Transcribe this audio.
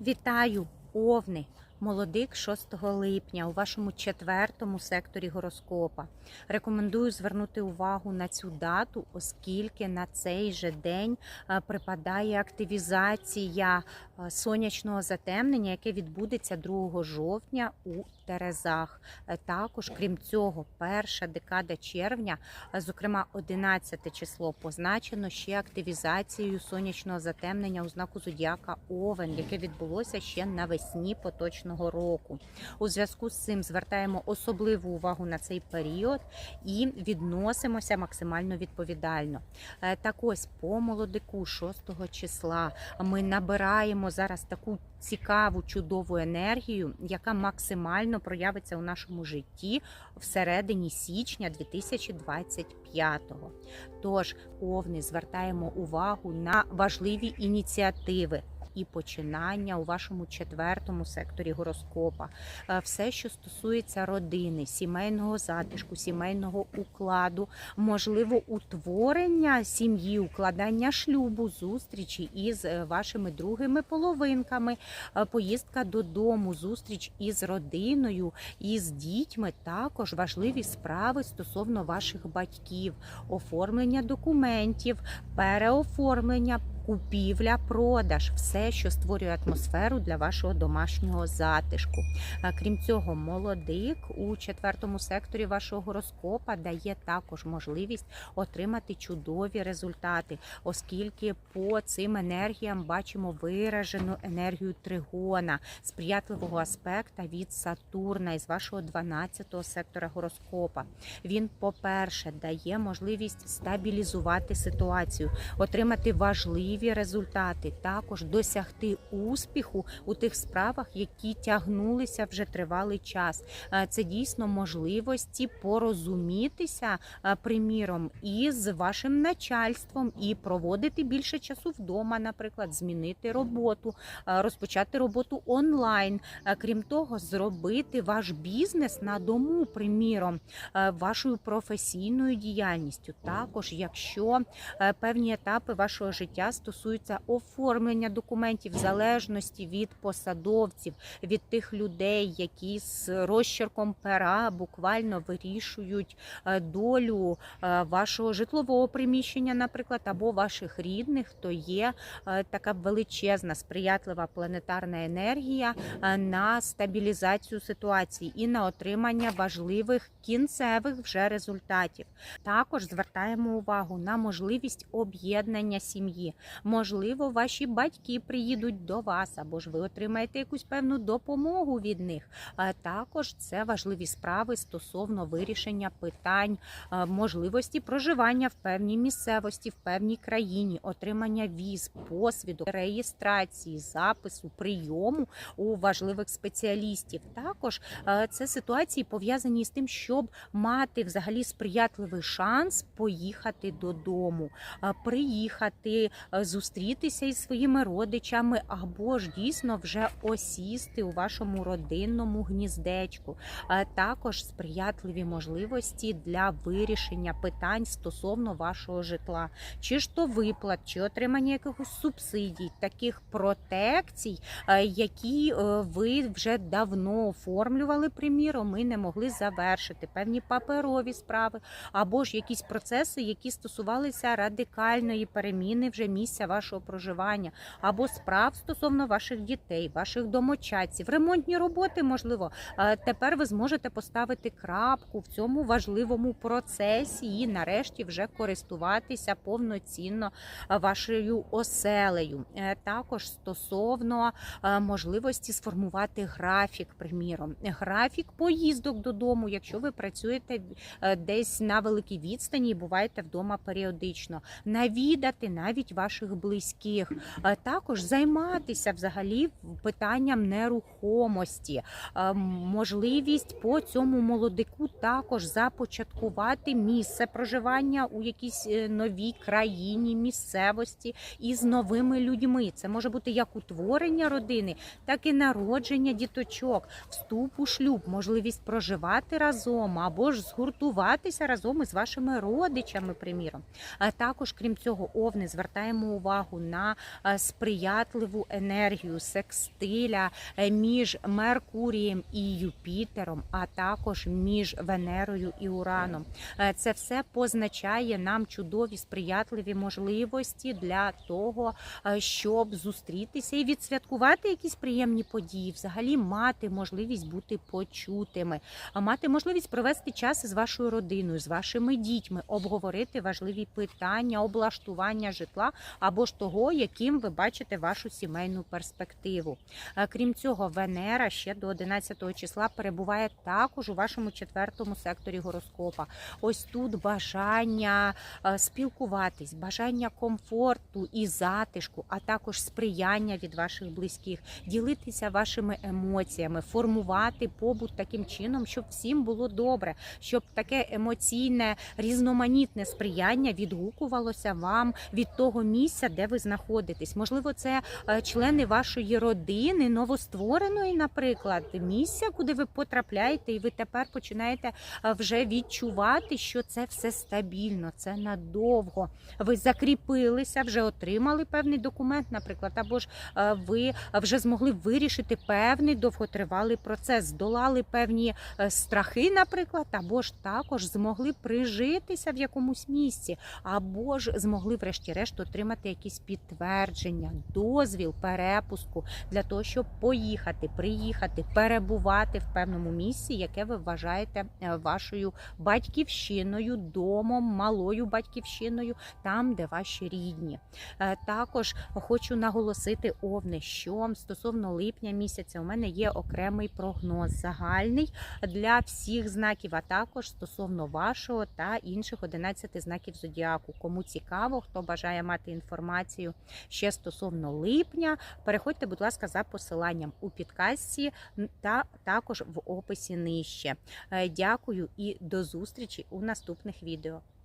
Вітаю, овни! Молодик 6 липня у вашому четвертому секторі гороскопа. Рекомендую звернути увагу на цю дату, оскільки на цей же день е, припадає активізація е, сонячного затемнення, яке відбудеться 2 жовтня у Терезах. Е, Також, крім цього, перша декада червня, зокрема 11 число, позначено ще активізацією сонячного затемнення у знаку зодіака Овен, яке відбулося ще навесні поточного року. У зв'язку з цим звертаємо особливу увагу на цей період і відносимося максимально відповідально. Е, Так ось по молодику 6 числа ми набираємо зараз таку цікаву, чудову енергію, яка максимально проявиться у нашому житті всередині січня 2025-го. Тож, овни, звертаємо увагу на важливі ініціативи. І починання у вашому четвертому секторі гороскопа, Е, все, що стосується родини, сімейного затишку, сімейного укладу, можливо, утворення сім'ї, укладання шлюбу, зустрічі із е, вашими другими половинками, е, поїздка додому, зустріч із родиною, із дітьми, також важливі справи стосовно ваших батьків, оформлення документів, переоформлення. Купівля, продаж, все, що створює атмосферу для вашого домашнього затишку. Крім цього, молодик у четвертому секторі вашого гороскопа дає також можливість отримати чудові результати, оскільки по цим енергіям бачимо виражену енергію тригона, сприятливого аспекта від Сатурна із вашого 12-го сектора гороскопа. Він, по-перше, дає можливість стабілізувати ситуацію, отримати важливі результати, також досягти успіху у тих справах, які тягнулися вже тривалий час. Е, Це дійсно можливості порозумітися, е, приміром, із вашим начальством і проводити більше часу вдома, наприклад, змінити роботу, е, розпочати роботу онлайн. Крім того, зробити ваш бізнес на дому, приміром, вашою професійною діяльністю. Також, якщо певні етапи вашого життя стосуються оформлення документів в залежності від посадовців, від тих людей, які з розчерком пера буквально вирішують е, долю е, вашого житлового приміщення, наприклад, або ваших рідних, то є е, така величезна сприятлива планетарна енергія на стабілізацію ситуації і на отримання важливих кінцевих вже результатів. Також звертаємо увагу на можливість об'єднання сім'ї. Можливо, ваші батьки приїдуть до вас, або ж ви отримаєте якусь певну допомогу від них. Також це важливі справи стосовно вирішення питань можливості проживання в певній місцевості, в певній країні, отримання віз, посвіду, реєстрації, запису, прийому у важливих спеціалістів. Також це ситуації пов'язані з тим, щоб мати взагалі сприятливий шанс поїхати додому, приїхати, зустрітися із своїми родичами, або ж дійсно вже осісти у вашому родинному гніздечку. Також сприятливі можливості для вирішення питань стосовно вашого житла, чи ж то виплат, чи отримання якихось субсидій, таких протекцій, е, які е, ви вже давно оформлювали, приміром, і не могли завершити певні паперові справи, або ж якісь процеси, які стосувалися радикальної переміни вже місця вашого проживання, або справ стосовно ваших дітей, ваших домочадців, ремонтні роботи, можливо, Е, тепер ви зможете поставити крапку в цьому важливому процесі і, нарешті, вже користуватися повноцінно е, вашою оселею. Е, Також стосовно можливості сформувати графік, приміром, графік поїздок додому, якщо ви працюєте десь на великій відстані і буваєте вдома періодично, навідати навіть ваших близьких, Е, також займатися взагалі питанням нерухомості, Е, можливість по цьому молодику також започаткувати місце проживання у якійсь е, новій країні, місцевості із новими людьми. Це може бути як утворення родини, так і народження діточок, вступ у шлюб, можливість проживати разом або ж згуртуватися разом із вашими родичами, приміром. А також, крім цього, овни звертаємо увагу на е, сприятливу енергію секстиля е, між Меркурієм і Юпітером, а також між Венерою і Ураном. Е, Це все позначає нам чудові сприятливі можливості для того, щоб зустрітися і відсвяткувати якісь приємні події, взагалі мати можливість бути почутими, мати можливість провести час з вашою родиною, з вашими дітьми, обговорити важливі питання, облаштування житла або ж того, яким ви бачите вашу сімейну перспективу. Е, Крім цього, Венера ще до 11 числа перебуває також у вашому четвертому секторі гороскопа. Ось тут бажання е, спілкуватись, бажання комфорту і затишку, а також сприяння від ваших близьких, ділитися вашими емоціями, формувати побут таким чином, щоб всім було добре, щоб таке емоційне різноманітне сприяння відгукувалося вам від того місця, де ви знаходитесь. Можливо, це е, члени вашої родини, новоствореної, наприклад, місця, куди ви потрапляєте, і ви тепер починаєте е, вже відчувати, що це все стабільно, це надовго. Ви закріпилися, вже отримали певний документ, наприклад, або ж е, ви вже змогли вирішити певний довготривалий процес, здолали певні страхи, наприклад, або ж також змогли прижитися в якомусь місці, або ж змогли, врешті-решт, отримати якісь підтвердження, дозвіл перепуску для того, щоб поїхати, приїхати, перебувати в певному місці, яке ви вважаєте е, вашою батьківщиною, домом, малою батьківщиною, там, де ваші рідні. Е, Також хочу наголосити овни, що стосовно липня місяця у мене є окремий прогноз загальний для всіх знаків, а також стосовно вашого та інших 11 знаків зодіаку. Кому цікаво, хто бажає мати інформацію ще стосовно липня, переходьте, будь ласка, за посиланням у підкасті та також в описі нижче. Е, Дякую і до зустрічі у наступних відео.